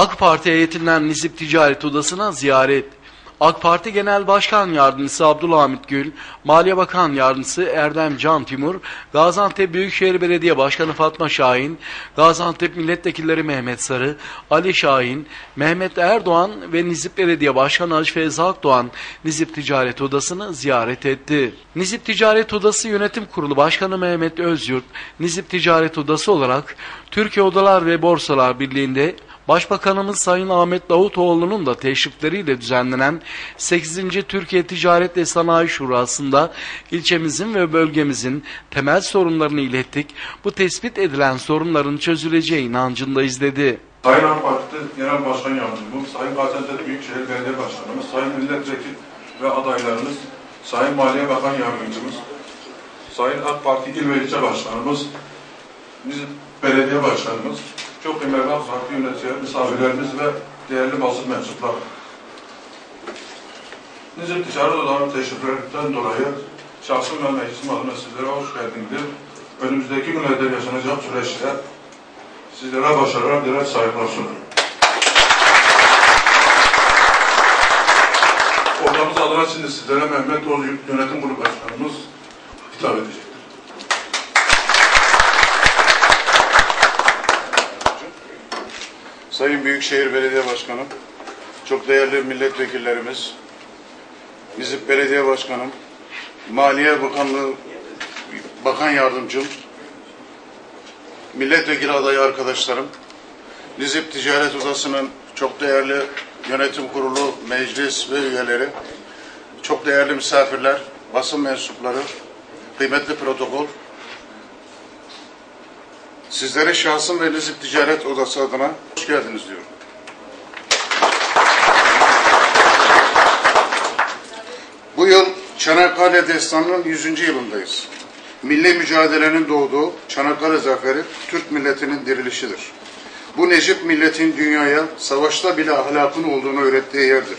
AK Parti heyetinden Nizip Ticaret Odası'na ziyaret. AK Parti Genel Başkan Yardımcısı Abdülhamit Gül, Maliye Bakan Yardımcısı Erdem Can Timur, Gaziantep Büyükşehir Belediye Başkanı Fatma Şahin, Gaziantep Milletvekilleri Mehmet Sarı, Ali Şahin, Mehmet Erdoğan ve Nizip Belediye Başkanı Hacı Feyzi Akdoğan Nizip Ticaret Odası'nı ziyaret etti. Nizip Ticaret Odası Yönetim Kurulu Başkanı Mehmet Özyurt, Nizip Ticaret Odası olarak Türkiye Odalar ve Borsalar Birliği'nde Başbakanımız Sayın Ahmet Davutoğlu'nun da teşrifleriyle düzenlenen 8. Türkiye Ticaret ve Sanayi Şurası'nda ilçemizin ve bölgemizin temel sorunlarını ilettik. Bu tespit edilen sorunların çözüleceği inancındayız dedi. Sayın AK Parti Genel Başkan Yardımcımız, Sayın Gaziantep Büyükşehir Belediye Başkanımız, Sayın Milletvekili ve adaylarımız, Sayın Maliye Bakan Yardımcımız, Sayın AK Parti İl ve İlçe Başkanımız, bizim belediye başkanımız, çok kıymetli AK Parti yöneticiler, misafirlerimiz ve değerli basın mensupları. Nizip Ticaret Odağı'nın teşriflerinden dolayı şahsım ve meclisim adına sizlere hoş geldiniz. Önümüzdeki günlerde yaşanacak süreçte sizlere başarılar diler, saygılar sunarım. Odamız adına şimdi sizlere Mehmet Oğuz Yönetim Kurulu Başkanımız hitap edecektir. Sayın Büyükşehir Belediye Başkanım, çok değerli milletvekillerimiz, Nizip Belediye Başkanım, Maliye Bakanlığı Bakan Yardımcım, milletvekili adayı arkadaşlarım, Nizip Ticaret Odası'nın çok değerli yönetim kurulu, meclis ve üyeleri, çok değerli misafirler, basın mensupları, kıymetli protokol, sizlere şahsım ve Nizip Ticaret Odası adına hoş geldiniz diyorum. Bu yıl Çanakkale Destanı'nın 100. yılındayız. Milli mücadelenin doğduğu Çanakkale Zaferi Türk milletinin dirilişidir. Bu Necip milletin dünyaya savaşta bile ahlakın olduğunu öğrettiği yerdir.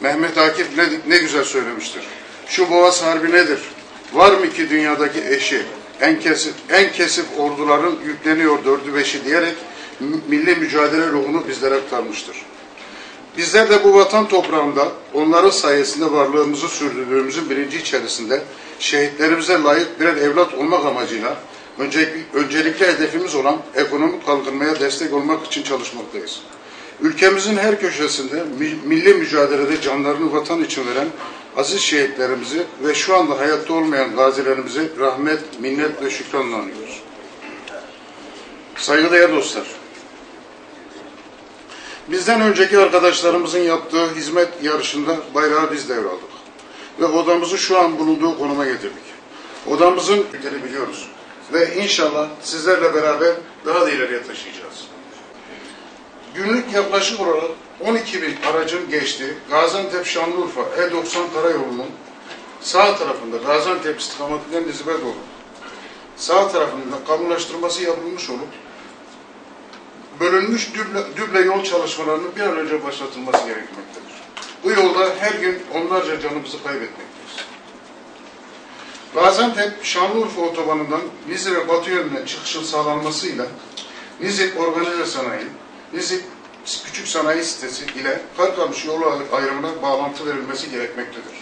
Mehmet Akif ne, ne güzel söylemiştir. Şu Boğaz Harbi nedir? Var mı ki dünyadaki eşi? En kesif, en kesif orduların yükleniyor dördü beşi diyerek milli mücadele ruhunu bizlere aktarmıştır. Bizler de bu vatan toprağında onların sayesinde varlığımızı sürdürdüğümüzün birinci içerisinde şehitlerimize layık birer evlat olmak amacıyla öncelikli, hedefimiz olan ekonomik kalkınmaya destek olmak için çalışmaktayız. Ülkemizin her köşesinde milli mücadelede canlarını vatan için veren aziz şehitlerimizi ve şu anda hayatta olmayan gazilerimizi rahmet, minnet ve şükranla anıyoruz. Saygıdeğer dostlar, bizden önceki arkadaşlarımızın yaptığı hizmet yarışında bayrağı biz devraldık. Ve odamızı şu an bulunduğu konuma getirdik. Odamızın biliyoruz. Ve inşallah sizlerle beraber daha da ileriye taşıyacağız. Günlük yaklaşık olarak 12 bin aracın geçtiği Gaziantep Şanlıurfa E90 karayolunun sağ tarafında Gaziantep istikametinden Nizip'e doğru sağ tarafında kamulaştırması yapılmış olup bölünmüş düble, düble yol çalışmalarının bir an önce başlatılması gerekmektedir. Bu yolda her gün onlarca canımızı kaybetmekteyiz. Gaziantep Şanlıurfa otobanından Nizip'e batı yönüne çıkışın sağlanmasıyla Nizip Organize Sanayi, Nizip küçük sanayi sitesi ile Karkamış yolu ayrımına bağlantı verilmesi gerekmektedir.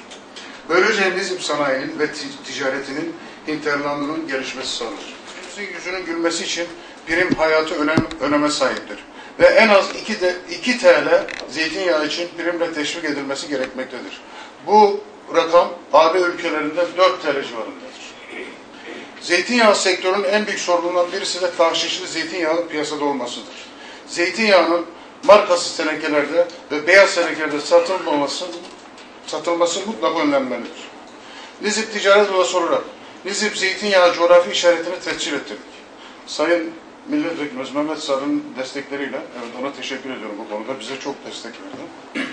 Böylece Nizip sanayinin ve ticaretinin hinterlandının gelişmesi sağlanır. Yüzünün gülmesi için prim hayatı önem, öneme sahiptir. Ve en az 2, de, 2 TL zeytinyağı için primle teşvik edilmesi gerekmektedir. Bu rakam AB ülkelerinde 4 TL civarındadır. Zeytinyağı sektörünün en büyük sorunundan birisi de tahşişli zeytinyağı piyasada olmasıdır. Zeytinyağının markası tenekelerde ve beyaz tenekelerde satılmaması, satılması mutlaka önlenmelidir. Nizip Ticaret Odası olarak Nizip Zeytinyağı coğrafi işaretini tescil ettirdik. Sayın Milletvekilimiz Mehmet Sarı'nın destekleriyle, evet ona teşekkür ediyorum bu konuda, bize çok destek verdi.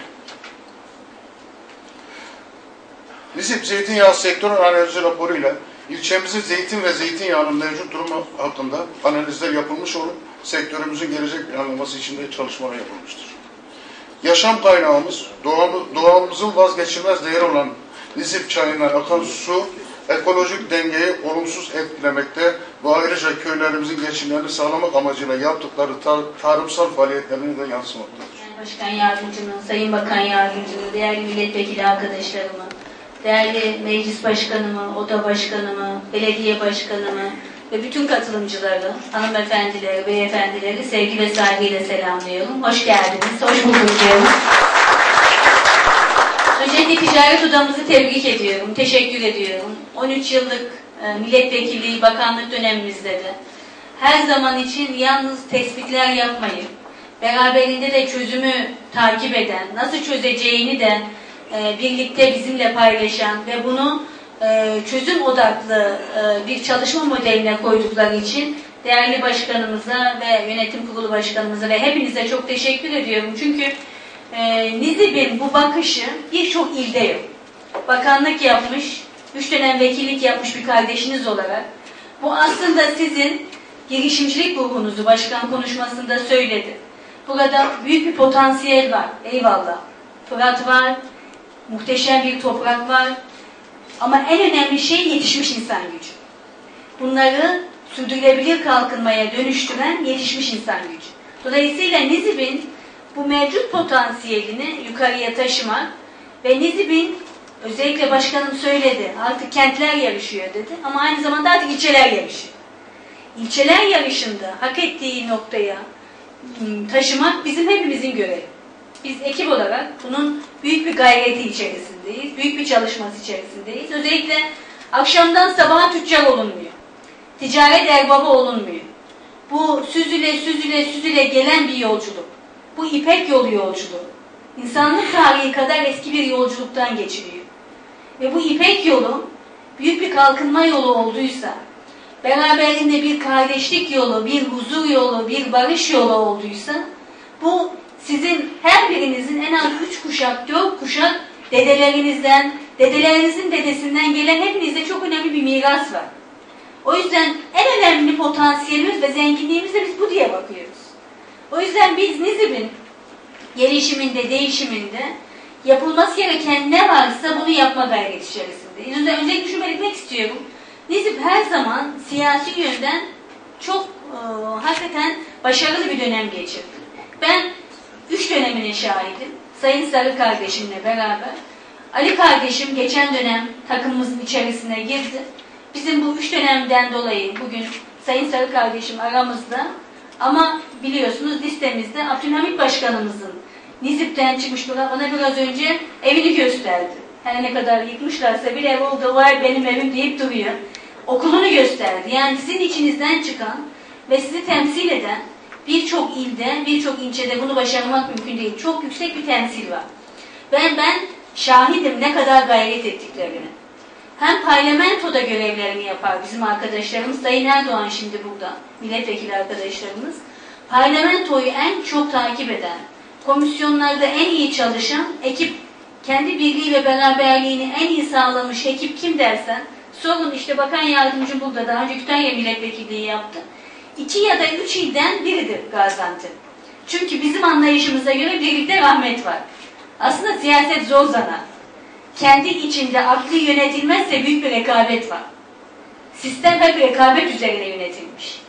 Nizip Zeytinyağı Sektörü Analizi raporuyla ilçemizin zeytin ve zeytinyağının mevcut durumu hakkında analizler yapılmış olup sektörümüzün gelecek planlaması için de çalışmalar yapılmıştır. Yaşam kaynağımız, doğamı, doğamızın vazgeçilmez değeri olan Nizip çayından akan su, ekolojik dengeyi olumsuz etkilemekte Bu ayrıca köylerimizin geçimlerini sağlamak amacıyla yaptıkları tar- tarımsal faaliyetlerini de yansımaktadır. Sayın Başkan Yardımcımın, Sayın Bakan Yardımcımın, değerli milletvekili arkadaşlarımı, değerli meclis başkanımı, oda başkanımı, belediye başkanımı ve bütün katılımcıları, hanımefendileri, beyefendileri sevgi ve saygıyla selamlıyorum. Hoş geldiniz, hoş bulduk diyorum. Öncelikle ticaret odamızı tebrik ediyorum, teşekkür ediyorum. 13 yıllık e, milletvekilliği, bakanlık dönemimizde de her zaman için yalnız tespitler yapmayıp, beraberinde de çözümü takip eden, nasıl çözeceğini de e, birlikte bizimle paylaşan ve bunu e, çözüm odaklı e, bir çalışma modeline koydukları için değerli başkanımıza ve yönetim kurulu başkanımıza ve hepinize çok teşekkür ediyorum. Çünkü Nizip'in bu bakışı birçok ilde yok. Bakanlık yapmış, üç dönem vekillik yapmış bir kardeşiniz olarak bu aslında sizin girişimcilik ruhunuzu başkan konuşmasında söyledi. Burada büyük bir potansiyel var. Eyvallah. Fırat var, muhteşem bir toprak var. Ama en önemli şey yetişmiş insan gücü. Bunları sürdürülebilir kalkınmaya dönüştüren yetişmiş insan gücü. Dolayısıyla Nizip'in bu mevcut potansiyelini yukarıya taşımak ve Nizip'in özellikle başkanım söyledi artık kentler yarışıyor dedi ama aynı zamanda artık ilçeler yarışıyor. İlçeler yarışında hak ettiği noktaya ım, taşımak bizim hepimizin görevi. Biz ekip olarak bunun büyük bir gayreti içerisindeyiz. Büyük bir çalışması içerisindeyiz. Özellikle akşamdan sabaha tüccar olunmuyor. Ticaret erbabı olunmuyor. Bu süzüle süzüle süzüle gelen bir yolculuk. Bu İpek yolu yolculuğu. İnsanlık tarihi kadar eski bir yolculuktan geçiliyor. Ve bu İpek yolu büyük bir kalkınma yolu olduysa, beraberinde bir kardeşlik yolu, bir huzur yolu, bir barış yolu olduysa, bu sizin her birinizin en az üç kuşak, dört kuşak dedelerinizden, dedelerinizin dedesinden gelen hepinizde çok önemli bir miras var. O yüzden en önemli potansiyelimiz ve zenginliğimiz de biz bu diye bakıyoruz. O yüzden biz Nizip'in gelişiminde, değişiminde yapılması gereken ne varsa bunu yapma gayreti içerisindeyiz. Önce- Öncelikle şunu belirtmek istiyorum. Nizip her zaman siyasi yönden çok e, hakikaten başarılı bir dönem geçirdi. Ben üç döneminin şahidim. Sayın Sarı kardeşimle beraber. Ali kardeşim geçen dönem takımımızın içerisine girdi. Bizim bu üç dönemden dolayı bugün Sayın Sarı kardeşim aramızda. Ama biliyorsunuz listemizde Abdülhamit Başkanımızın Nizip'ten çıkmış bana bana biraz önce evini gösterdi. Her ne kadar yıkmışlarsa bir ev oldu var benim evim deyip duruyor. Okulunu gösterdi. Yani sizin içinizden çıkan ve sizi temsil eden birçok ilde, birçok ilçede bunu başarmak mümkün değil. Çok yüksek bir temsil var. Ben ben şahidim ne kadar gayret ettiklerini. Hem parlamentoda görevlerini yapar bizim arkadaşlarımız. Sayın Erdoğan şimdi burada, milletvekili arkadaşlarımız. Parlamentoyu en çok takip eden, komisyonlarda en iyi çalışan ekip, kendi birliği ve beraberliğini en iyi sağlamış ekip kim dersen, sorun işte bakan yardımcı burada, daha önce Kütahya milletvekilliği yaptı. İki ya da üç ilden biridir Gaziantep. Çünkü bizim anlayışımıza göre birlikte rahmet var. Aslında siyaset zor zanaat kendi içinde aklı yönetilmezse büyük bir rekabet var. Sistem hep rekabet üzerine yönetilmiş.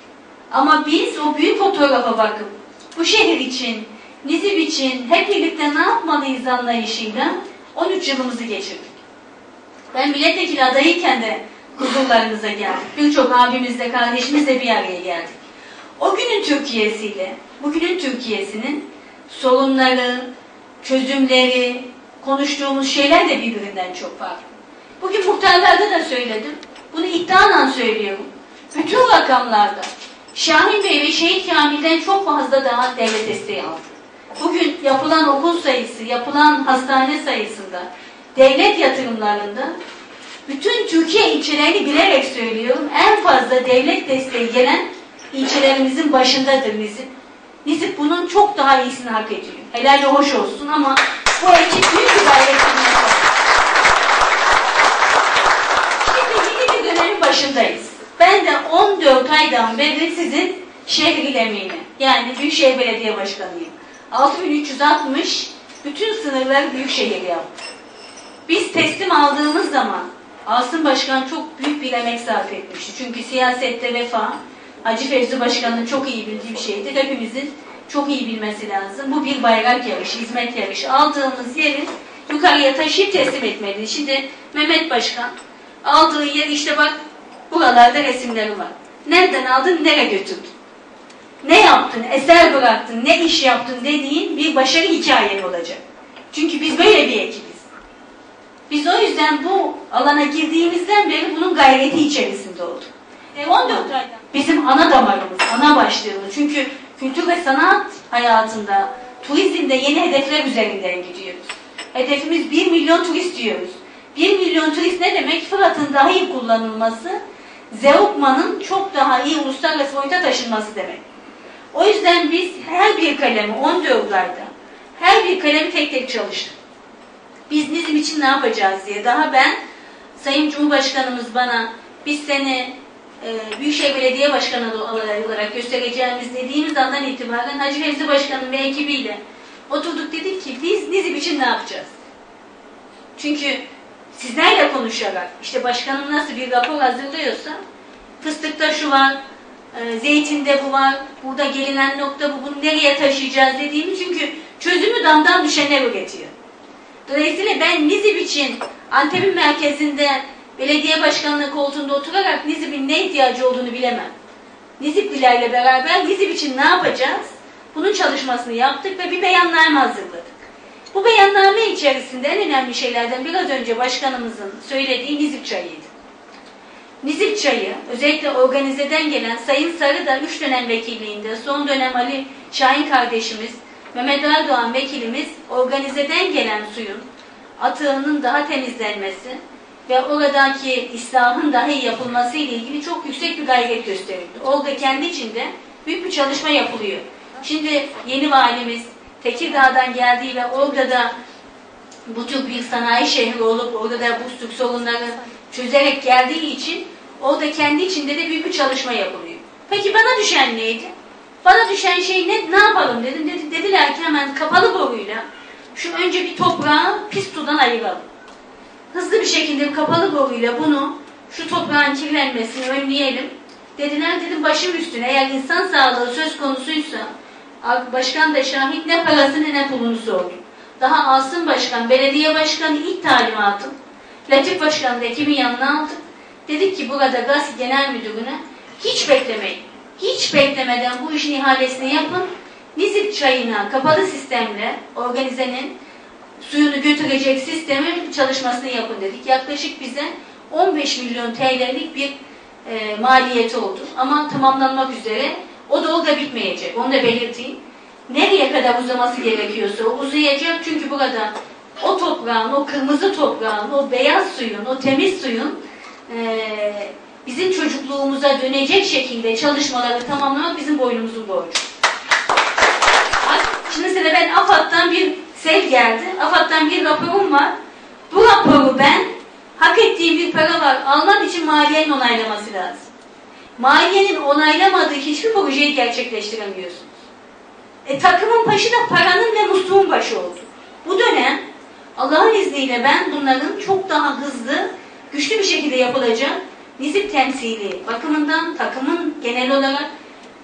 Ama biz o büyük fotoğrafa bakıp bu şehir için, Nizip için hep birlikte ne yapmalıyız anlayışıyla 13 yılımızı geçirdik. Ben milletvekili adayıyken de huzurlarınıza geldik. Birçok abimizle, kardeşimizle bir araya geldik. O günün Türkiye'siyle, bugünün Türkiye'sinin sorunları, çözümleri, konuştuğumuz şeyler de birbirinden çok farklı. Bugün muhtarlarda da söyledim. Bunu iddialan söylüyorum. Bütün rakamlarda Şahin Bey ve Şehit Kamil'den çok fazla daha devlet desteği aldı. Bugün yapılan okul sayısı, yapılan hastane sayısında, devlet yatırımlarında bütün Türkiye ilçelerini bilerek söylüyorum. En fazla devlet desteği gelen ilçelerimizin başındadır Nizip. Nizip bunun çok daha iyisini hak ediyor. Helal ve hoş olsun ama bu ekip büyük bir gayret yapıyor. Şimdi yeni bir dönemin başındayız. Ben de 14 aydan beri sizin şehri emini, yani Büyükşehir Belediye Başkanıyım. 6360 bütün sınırları Büyükşehir yaptı. Biz teslim aldığımız zaman Asım Başkan çok büyük bir emek sarf etmişti. Çünkü siyasette vefa, Hacı Fevzi Başkan'ın çok iyi bildiği bir şeydir. Hepimizin çok iyi bilmesi lazım. Bu bir bayrak yarışı, hizmet yarışı. Aldığımız yeri yukarıya taşıyıp teslim etmeliyiz. Şimdi Mehmet Başkan aldığı yer işte bak buralarda resimleri var. Nereden aldın, nereye götürdün? Ne yaptın, eser bıraktın, ne iş yaptın dediğin bir başarı hikayen olacak. Çünkü biz böyle bir ekibiz. Biz o yüzden bu alana girdiğimizden beri bunun gayreti içerisinde olduk. E 14 ayda bizim ana damarımız, ana başlığımız. Çünkü kültür ve sanat hayatında, turizmde yeni hedefler üzerinden gidiyoruz. Hedefimiz 1 milyon turist diyoruz. 1 milyon turist ne demek? Fırat'ın daha iyi kullanılması, Zeugma'nın çok daha iyi uluslararası boyuta taşınması demek. O yüzden biz her bir kalemi 14 ayda, her bir kalemi tek tek çalıştık. Biz Nizim için ne yapacağız diye. Daha ben, Sayın Cumhurbaşkanımız bana biz seni e, Büyükşehir Belediye Başkanı olarak göstereceğimiz dediğimiz andan itibaren Hacı Fevzi Başkanım ve ekibiyle oturduk dedik ki biz Nizip için ne yapacağız? Çünkü sizlerle konuşarak işte başkanım nasıl bir rapor hazırlıyorsa fıstıkta şu var, e, zeytinde bu var, burada gelinen nokta bu, bunu nereye taşıyacağız dediğimiz çünkü çözümü damdan düşenler üretiyor. Dolayısıyla ben Nizip için Antep'in merkezinde belediye başkanlığı koltuğunda oturarak Nizip'in ne ihtiyacı olduğunu bilemem. Niziplilerle beraber Nizip için ne yapacağız? Bunun çalışmasını yaptık ve bir beyanname hazırladık. Bu beyanname içerisinde en önemli şeylerden biraz önce başkanımızın söylediği Nizip çayıydı. Nizip çayı özellikle organizeden gelen Sayın Sarı da 3 dönem vekilliğinde son dönem Ali Şahin kardeşimiz Mehmet Erdoğan vekilimiz organizeden gelen suyun atığının daha temizlenmesi ve oradaki islahın daha iyi yapılması ile ilgili çok yüksek bir gayret gösterildi. Orada kendi içinde büyük bir çalışma yapılıyor. Şimdi yeni valimiz Tekirdağ'dan geldiği ve orada da bu tür bir sanayi şehri olup orada da bu tür sorunları çözerek geldiği için orada kendi içinde de büyük bir çalışma yapılıyor. Peki bana düşen neydi? Bana düşen şey ne, ne yapalım dedim. Dedi, dediler ki hemen kapalı boruyla şu önce bir toprağı pis sudan ayıralım. Hızlı bir şekilde kapalı boruyla bunu şu toprağın kirlenmesini önleyelim. Dediler dedim başım üstüne eğer insan sağlığı söz konusuysa başkan da şahit ne parasını ne pulunu sordu. Daha Asım Başkan, belediye başkanı ilk talimatım. Latif Başkan da ekibin yanına aldık. Dedik ki burada gaz genel müdürüne hiç beklemeyin hiç beklemeden bu işin ihalesini yapın. Nizip çayına kapalı sistemle organizenin suyunu götürecek sistemin çalışmasını yapın dedik. Yaklaşık bize 15 milyon TL'lik bir e, maliyeti oldu. Ama tamamlanmak üzere. O da orada bitmeyecek. Onu da belirteyim. Nereye kadar uzaması gerekiyorsa o uzayacak. Çünkü burada o toprağın, o kırmızı toprağın, o beyaz suyun, o temiz suyun e, bizim çocukluğumuza dönecek şekilde çalışmaları tamamlamak bizim boynumuzun borcu. Şimdi size ben AFAD'dan bir sev geldi. AFAD'dan bir raporum var. Bu raporu ben hak ettiğim bir para var. Almam için maliyenin onaylaması lazım. Maliyenin onaylamadığı hiçbir projeyi gerçekleştiremiyorsunuz. E, takımın başı da paranın ve musluğun başı oldu. Bu dönem Allah'ın izniyle ben bunların çok daha hızlı, güçlü bir şekilde yapılacak Nizip temsili bakımından takımın genel olarak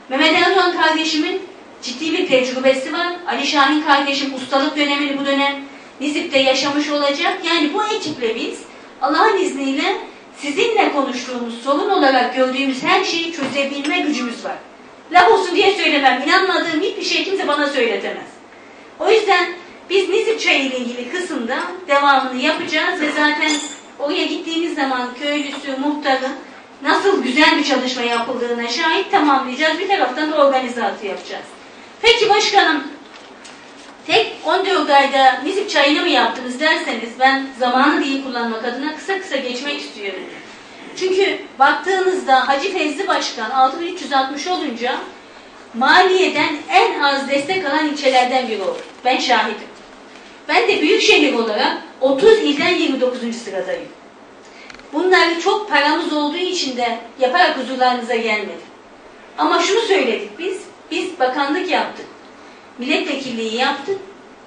Mehmet Erdoğan kardeşimin ciddi bir tecrübesi var. Ali Şahin kardeşim ustalık dönemini bu dönem Nizip'te yaşamış olacak. Yani bu ekiple biz Allah'ın izniyle sizinle konuştuğumuz sorun olarak gördüğümüz her şeyi çözebilme gücümüz var. Laf olsun diye söylemem. İnanmadığım hiçbir şey kimse bana söyletemez. O yüzden biz Nizip Çayı ile ilgili kısımda devamını yapacağız ve zaten Oraya gittiğimiz zaman köylüsü, muhtarı nasıl güzel bir çalışma yapıldığına şahit tamamlayacağız. Bir taraftan da organizasyon yapacağız. Peki başkanım, tek 14 ayda Nizip çayını mı yaptınız derseniz ben zamanı değil kullanmak adına kısa kısa geçmek istiyorum. Çünkü baktığınızda Hacı Fezli Başkan 6360 olunca maliyeden en az destek alan ilçelerden biri oldu. Ben şahidim. Ben de büyük şehir olarak 30 ilden 29. sıradayım. Bunlar çok paramız olduğu için de yaparak huzurlarınıza gelmedi. Ama şunu söyledik biz, biz bakanlık yaptık. Milletvekilliği yaptık.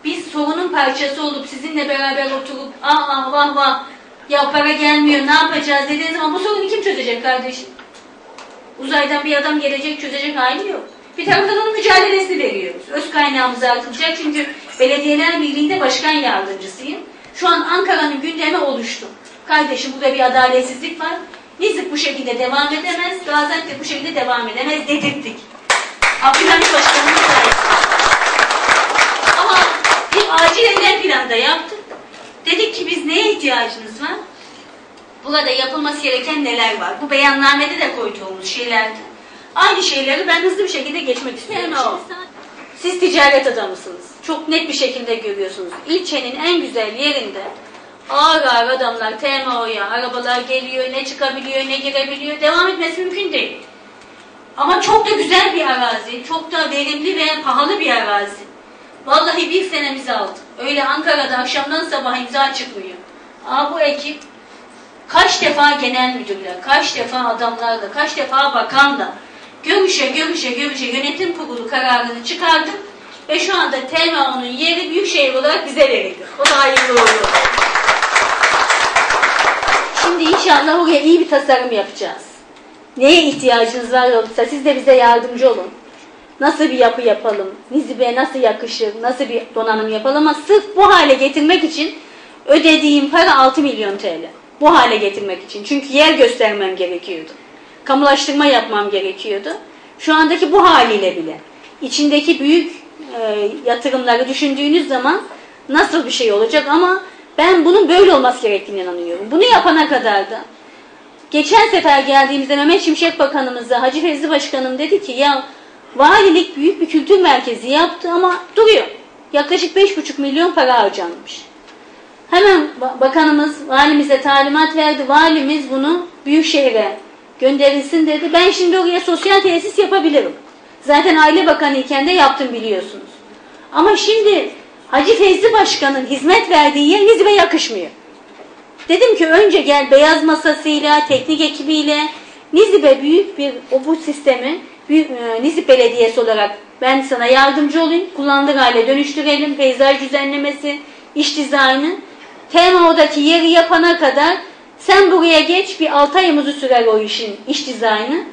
Biz sorunun parçası olup sizinle beraber oturup ah ah vah vah Ya para gelmiyor ne yapacağız dediğiniz zaman bu sorunu kim çözecek kardeşim? Uzaydan bir adam gelecek çözecek hali yok. Bir taraftan onun mücadelesini veriyoruz. Öz kaynağımız artılacak çünkü Belediyeler Birliği'nde başkan yardımcısıyım. Şu an Ankara'nın gündemi oluştu. Kardeşim burada bir adaletsizlik var. Nizip bu şekilde devam edemez, Gaziantep bu şekilde devam edemez dedirttik. Abdülhamit Başkanımız sayesinde. Ama bir acil eylem planı da yaptık. Dedik ki biz neye ihtiyacımız var? Burada yapılması gereken neler var? Bu beyannamede de koyduğumuz şeylerdi. Aynı şeyleri ben hızlı bir şekilde geçmek istiyorum. Siz ticaret adamısınız. Çok net bir şekilde görüyorsunuz. İlçenin en güzel yerinde ağır ağır adamlar TMO'ya, arabalar geliyor, ne çıkabiliyor, ne girebiliyor. Devam etmesi mümkün değil. Ama çok da güzel bir arazi, çok da verimli ve pahalı bir arazi. Vallahi bir senemizi aldı. Öyle Ankara'da akşamdan sabah imza çıkmıyor. Aa bu ekip kaç defa genel müdürle, kaç defa adamlarla, kaç defa bakanla görüşe görüşe görüşe yönetim kurulu kararını çıkardık ve şu anda TMO'nun yeri büyükşehir olarak bize verildi. O da hayırlı olsun. Şimdi inşallah oraya iyi bir tasarım yapacağız. Neye ihtiyacınız var olursa siz de bize yardımcı olun. Nasıl bir yapı yapalım? Nizibe nasıl yakışır? Nasıl bir donanım yapalım? Ama sırf bu hale getirmek için ödediğim para 6 milyon TL. Bu hale getirmek için. Çünkü yer göstermem gerekiyordu. Kamulaştırma yapmam gerekiyordu. Şu andaki bu haliyle bile. içindeki büyük e, yatırımları düşündüğünüz zaman nasıl bir şey olacak ama ben bunun böyle olması gerektiğine inanıyorum. Bunu yapana kadar da geçen sefer geldiğimizde Mehmet Şimşek Bakanımıza Hacı Fevzi Başkanım dedi ki ya valilik büyük bir kültür merkezi yaptı ama duruyor. Yaklaşık 5,5 milyon para harcanmış. Hemen ba- bakanımız valimize talimat verdi. Valimiz bunu Büyükşehir'e gönderilsin dedi. Ben şimdi oraya sosyal tesis yapabilirim. Zaten Aile Bakanı iken de yaptım biliyorsunuz. Ama şimdi Hacı Fevzi Başkan'ın hizmet verdiği yer Nizip'e yakışmıyor. Dedim ki önce gel beyaz masasıyla, teknik ekibiyle Nizip'e büyük bir o bu sistemi büyük, e, Nizip Belediyesi olarak ben sana yardımcı olayım. Kullandığı hale dönüştürelim. Peyzaj düzenlemesi, iş dizaynı. TMO'daki yeri yapana kadar sen buraya geç bir 6 ayımızı sürer o işin iş dizaynı.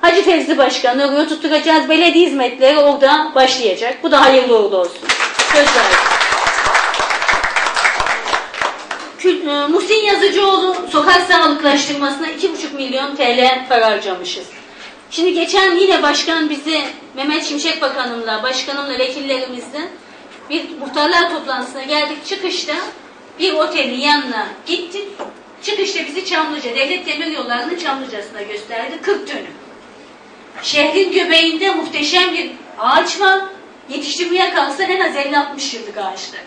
Hacı Fevzi Başkanı oraya tutturacağız. Belediye hizmetleri orada başlayacak. Bu da hayırlı uğurlu olsun. Söz verdim. Kül- e, Muhsin Yazıcıoğlu sokak sağlıklaştırmasına 2,5 milyon TL para harcamışız. Şimdi geçen yine başkan bizi Mehmet Şimşek Bakanımla, başkanımla, vekillerimizle bir muhtarlar toplantısına geldik. Çıkışta bir otelin yanına gittik. Çıkışta bizi Çamlıca, Devlet Demiryolları'nın Çamlıca'sına gösterdi. 40 dönüm. Şehrin göbeğinde muhteşem bir ağaç var. Yetiştirmeye kalksa en az 50-60 yıllık ağaçlar.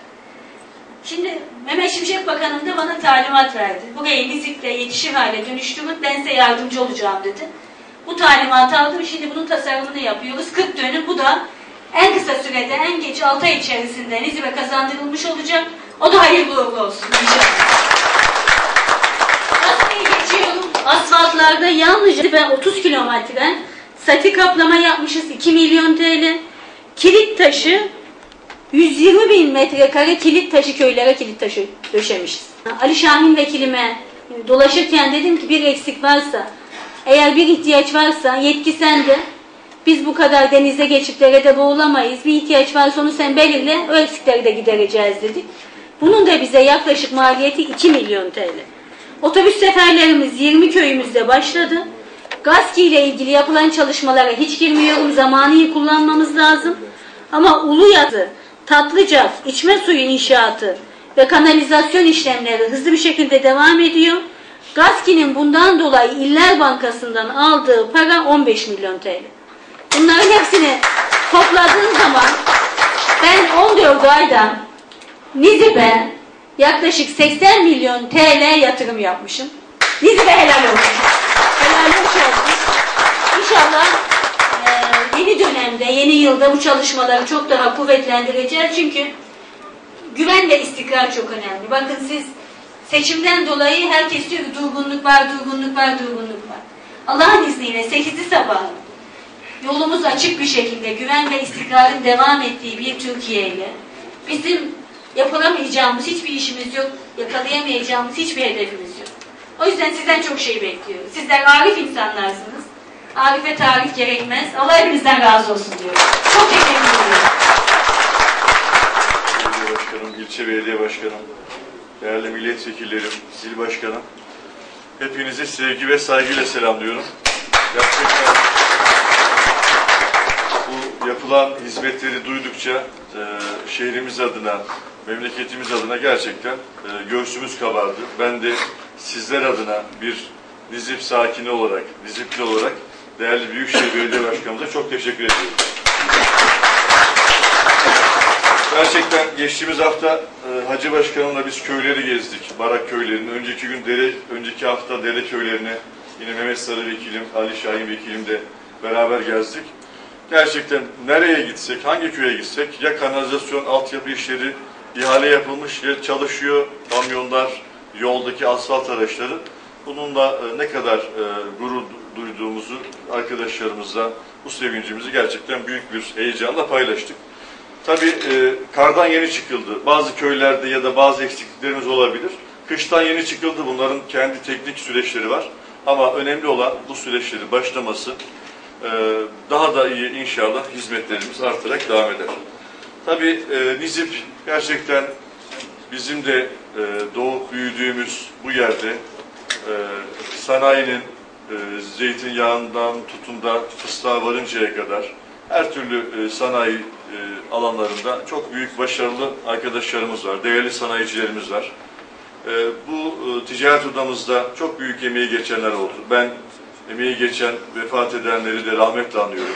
Şimdi Mehmet Şimşek Bakanım da bana talimat verdi. Burayı Nizip'le yetişir hale dönüştürüp ben size yardımcı olacağım dedi. Bu talimatı aldım. Şimdi bunun tasarımını yapıyoruz. 40 dönüm bu da en kısa sürede en geç 6 ay içerisinde Nizip'e kazandırılmış olacak. O da hayırlı uğurlu olsun inşallah. Asfaltlarda yalnızca ben 30 kilometre sati kaplama yapmışız 2 milyon TL. Kilit taşı 120 bin metrekare kilit taşı köylere kilit taşı döşemişiz. Ali Şahin vekilime dolaşırken dedim ki bir eksik varsa eğer bir ihtiyaç varsa yetki sende. Biz bu kadar denize geçip derede boğulamayız. Bir ihtiyaç varsa onu sen belirle. O eksikleri de gidereceğiz dedik. Bunun da bize yaklaşık maliyeti 2 milyon TL. Otobüs seferlerimiz 20 köyümüzde başladı. GASKİ ile ilgili yapılan çalışmalara hiç girmiyorum. Zamanı iyi kullanmamız lazım. Ama Uluyazı, Tatlıcak, içme suyu inşaatı ve kanalizasyon işlemleri hızlı bir şekilde devam ediyor. GASKİ'nin bundan dolayı İller Bankası'ndan aldığı para 15 milyon TL. Bunların hepsini topladığın zaman ben 14 ayda Nizip'e yaklaşık 80 milyon TL yatırım yapmışım. Nizip'e helal olsun. Helal olsun. İnşallah e, yeni dönemde, yeni yılda bu çalışmaları çok daha kuvvetlendireceğiz. Çünkü güven ve istikrar çok önemli. Bakın siz seçimden dolayı herkes diyor ki durgunluk var, durgunluk var, durgunluk var. Allah'ın izniyle 8'i sabah yolumuz açık bir şekilde güven ve istikrarın devam ettiği bir Türkiye ile bizim Yapılamayacağımız hiçbir işimiz yok. Yakalayamayacağımız hiçbir hedefimiz yok. O yüzden sizden çok şey bekliyoruz. Sizler arif insanlarsınız. Arife tarif gerekmez. Allah hepinizden razı olsun diyorum. Çok teşekkür ediyorum. Belediye Başkanım, ilçe belediye başkanım, değerli milletvekillerim, il başkanım. Hepinizi sevgi ve saygıyla selamlıyorum. Gerçekten yapılan hizmetleri duydukça e, şehrimiz adına, memleketimiz adına gerçekten e, göğsümüz kabardı. Ben de sizler adına bir Nizip sakini olarak, Nizipli olarak değerli Büyükşehir Belediye Başkanımıza çok teşekkür ediyorum. Gerçekten geçtiğimiz hafta e, Hacı Başkanımla biz köyleri gezdik. Barak köylerini. Önceki gün dere, önceki hafta dere köylerini yine Mehmet Sarı Vekilim, Ali Şahin Vekilim de beraber gezdik. Gerçekten nereye gitsek, hangi köye gitsek ya kanalizasyon, altyapı işleri ihale yapılmış ya çalışıyor kamyonlar, yoldaki asfalt araçları. Bununla e, ne kadar e, gurur duyduğumuzu arkadaşlarımızla bu sevincimizi gerçekten büyük bir heyecanla paylaştık. Tabii e, kardan yeni çıkıldı. Bazı köylerde ya da bazı eksikliklerimiz olabilir. Kıştan yeni çıkıldı. Bunların kendi teknik süreçleri var. Ama önemli olan bu süreçleri başlaması. E, daha da iyi inşallah hizmetlerimiz artarak devam eder. Tabii e, Nizip gerçekten bizim de e, doğup büyüdüğümüz bu yerde e, sanayinin e, zeytinyağından tutun da fıstığa varıncaya kadar her türlü e, sanayi e, alanlarında çok büyük başarılı arkadaşlarımız var, değerli sanayicilerimiz var. E, bu e, ticaret odamızda çok büyük emeği geçenler oldu. Ben emeği geçen, vefat edenleri de rahmetle anıyorum.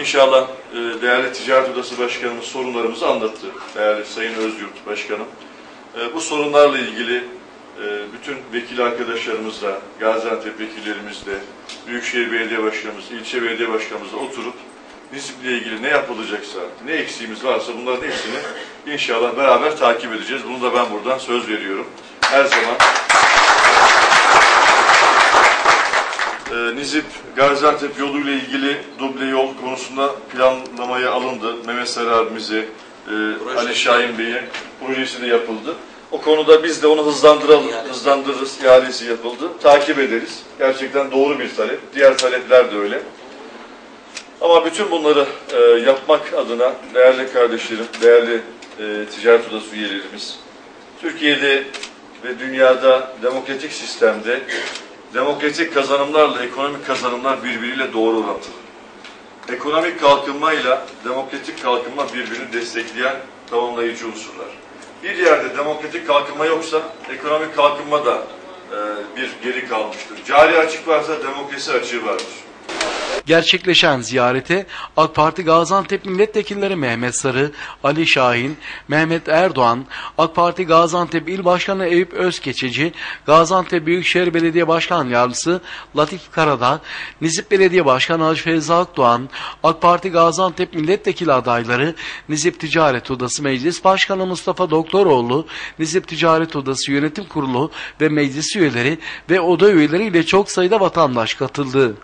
İnşallah e, değerli ticaret odası başkanımız sorunlarımızı anlattı. Değerli Sayın Özyurt Başkanım. E, bu sorunlarla ilgili e, bütün vekil arkadaşlarımızla, Gaziantep vekillerimizle, Büyükşehir Belediye Başkanımız, ilçe belediye başkanımızla oturup Nizip'le ilgili ne yapılacaksa, ne eksiğimiz varsa bunların hepsini inşallah beraber takip edeceğiz. Bunu da ben buradan söz veriyorum. Her zaman e, Nizip Gaziantep yoluyla ilgili duble yol konusunda planlamaya alındı. Mehmet Sarı abimize, e, Ali Şahin Bey'e projesi de yapıldı. O konuda biz de onu hızlandıralım, hızlandırırız, ihalesi yapıldı. Takip ederiz. Gerçekten doğru bir talep. Diğer talepler de öyle. Ama bütün bunları e, yapmak adına değerli kardeşlerim, değerli e, ticaret odası üyelerimiz, Türkiye'de ve dünyada demokratik sistemde demokratik kazanımlarla ekonomik kazanımlar birbiriyle doğru orantılı. Ekonomik kalkınmayla demokratik kalkınma birbirini destekleyen tamamlayıcı unsurlar. Bir yerde demokratik kalkınma yoksa ekonomik kalkınma da e, bir geri kalmıştır. Cari açık varsa demokrasi açığı vardır. Gerçekleşen ziyarete AK Parti Gaziantep Milletvekilleri Mehmet Sarı, Ali Şahin, Mehmet Erdoğan, AK Parti Gaziantep İl Başkanı Eyüp Özkeçeci, Gaziantep Büyükşehir Belediye Başkan Yardımcısı Latif Karadağ, Nizip Belediye Başkanı Hacı Feyza Akdoğan, AK Parti Gaziantep Milletvekili adayları, Nizip Ticaret Odası Meclis Başkanı Mustafa Doktoroğlu, Nizip Ticaret Odası Yönetim Kurulu ve meclis üyeleri ve oda üyeleriyle çok sayıda vatandaş katıldı.